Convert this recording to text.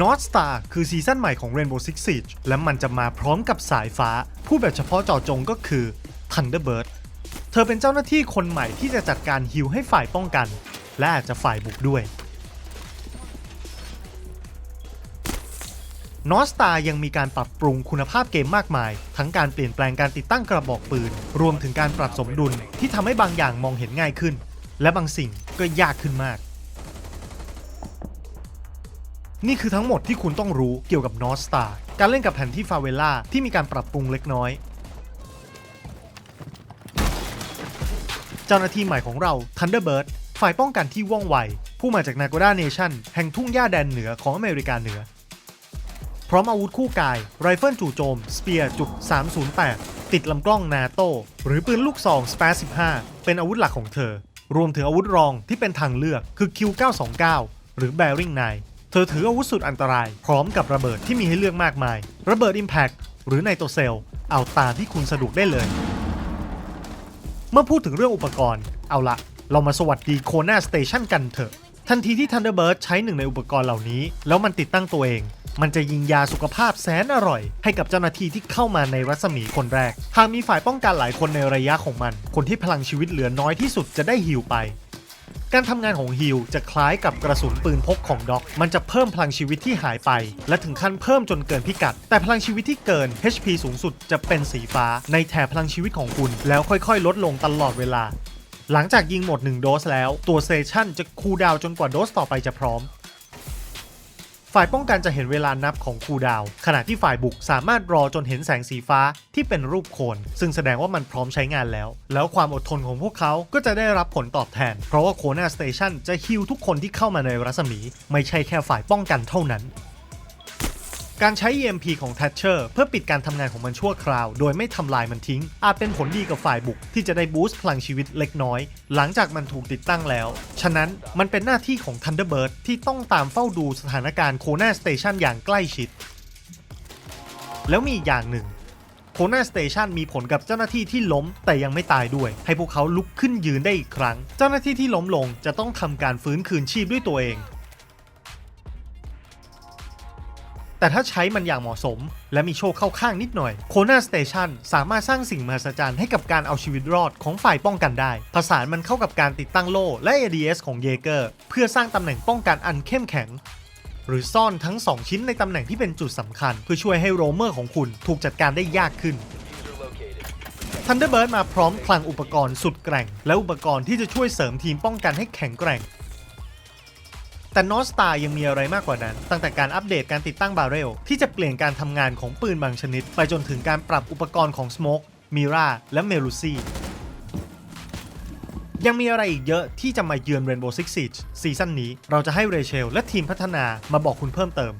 North Star คือซีซั่นใหม่ของ Rainbow Six Siege และมันจะมาพร้อมกับสายฟ้า ผู้แบบเฉพาะเจาะจงก็คือ Thunderbird เธอเป็นเจ้าหน้าที่คนใหม่ที่จะจัดการฮิลให้ฝ่ายป้องกัน และอาจจะฝ่ายบุกด้วยนอสตายังมีการปรับปรุงคุณภาพเกมมากมาย ทั้งการเปลี่ยนแปลงการติดตั้งกระบอกปืน รวมถึงการปรับสมดุลที่ทำให้บางอย่างมองเห็นง่ายขึ้น และบางสิ่งก็ยากขึ้นมาก นี่คือทั้งหมดที่คุณต้องรู้เกี่ยวกับนอสตาการเล่นกับแผนที่ฟาเวล่าที่มีการปรับปรุงเล็กน้อย เจ้าหน้าที่ใหม่ของเรา Thunderbird ฝ่ายป้องกันที่ว่องไว ผู้มาจากนาโกดาเนชั่นแห่งทุ่งหญ้าแดนเหนือของอเมริกาเหนือ พร้อมอาวุธคู่กาย ไรเฟิลจู่โจม สเปียร์จุด308 ติดลำกล้องนาโต หรือปืนลูกซองสเปซ15 เป็นอาวุธหลักของเธอ รวมถึงอาวุธรองที่เป็นทางเลือกคือ Q929 หรือ Bearing 9 เธอถืออาวุธสุดอันตราย พร้อมกับระเบิดที่มีให้เลือกมากมาย ระเบิด Impact หรือไนโตเซล เอาตามที่คุณสะดวกได้เลย เมื่อพูดถึงเรื่องอุปกรณ์ เอาละเรามาสวัสดีโคนาสเตชันกันเถอะ ทันทีที่ Thunderbird ใช้หนึ่งในอุปกรณ์เหล่านี้ แล้วมันติดตั้งตัวเอง มันจะยิงยาสุขภาพแสนอร่อย ให้กับเจ้าหน้าที่ที่เข้ามาในรัศมีคนแรก หากมีฝ่ายป้องกันหลายคนในระยะของมัน คนที่พลังชีวิตเหลือน้อยที่สุดจะได้ฮิลไป การทำงานของฮิลจะคล้ายกับกระสุนปืนพกของด็อก มันจะเพิ่มพลังชีวิตที่หายไป และถึงขั้นเพิ่มจนเกินพิกัด แต่พลังชีวิตที่เกิน HP สูงสุดจะเป็นสีฟ้า ในแถบพลังชีวิตของคุณ แล้วค่อยๆ ลดลงตลอดเวลา หลังจากยิงหมด 1 โดสแล้ว ตัวเซชั่นจะคูลดาวจนกว่าโดสต่อไปจะพร้อม ฝ่ายป้องกันจะเห็นเวลานับของคูดาว ขณะที่ฝ่ายบุกสามารถรอจนเห็นแสงสีฟ้าที่เป็นรูปโคน ซึ่งแสดงว่ามันพร้อมใช้งานแล้ว แล้วความอดทนของพวกเขาก็จะได้รับผลตอบแทน เพราะว่าโคนาสเตชันจะฮิลทุกคนที่เข้ามาในรัศมี ไม่ใช่แค่ฝ่ายป้องกันเท่านั้น การใช้ EMP ของ Thatcher เพื่อปิดการทำงานของมันชั่วคราว โดยไม่ทำลายมันทิ้ง อาจเป็นผลดีกับฝ่ายบุกที่จะได้บูสต์พลังชีวิตเล็กน้อย หลังจากมันถูกติดตั้งแล้ว ฉะนั้นมันเป็นหน้าที่ของ Thunderbird ที่ต้องตามเฝ้าดูสถานการณ์โคนาสเตชันอย่างใกล้ชิด แล้วมีอีกอย่างหนึ่งโคนาสเตชันมีผลกับเจ้าหน้าที่ที่ล้มแต่ยังไม่ตายด้วย ให้พวกเขาลุกขึ้นยืนได้อีกครั้ง เจ้าหน้าที่ที่ล้มลงจะต้องทำการฟื้นคืนชีพด้วยตัวเอง แต่ถ้าใช้มันอย่างเหมาะสม และมีโชคเข้าข้างนิดหน่อยโคนาสเตชันสามารถสร้างสิ่งมหัศจรรย์ให้กับการเอาชีวิตรอดของฝ่ายป้องกันได้ ผสานมันเข้ากับการติดตั้งโล่และ ADS ของเยเกอร์เพื่อสร้างตำแหน่งป้องกันอันเข้มแข็ง หรือซ่อนทั้ง 2 ชิ้นในตำแหน่งที่เป็นจุดสำคัญ เพื่อช่วยให้โรเมอร์ของคุณถูกจัดการได้ยากขึ้น Thunderbird มาพร้อมคลังอุปกรณ์สุดแกร่ง และอุปกรณ์ที่จะช่วยเสริมทีมป้องกันให้แข็งแกร่ง แต่นอสตายังมีอะไรมากกว่านั้น ตั้งแต่การอัปเดตการติดตั้งบารเรล ที่จะเปลี่ยนการทำงานของปืนบางชนิด ไปจนถึงการปรับอุปกรณ์ของสโมกมิราและเมลูซียังมีอะไรอีกเยอะที่จะมาเยือน Rainbow Six Siege ซีซั่นนี้ เราจะให้เรเชลและทีมพัฒนามาบอกคุณเพิ่มเติม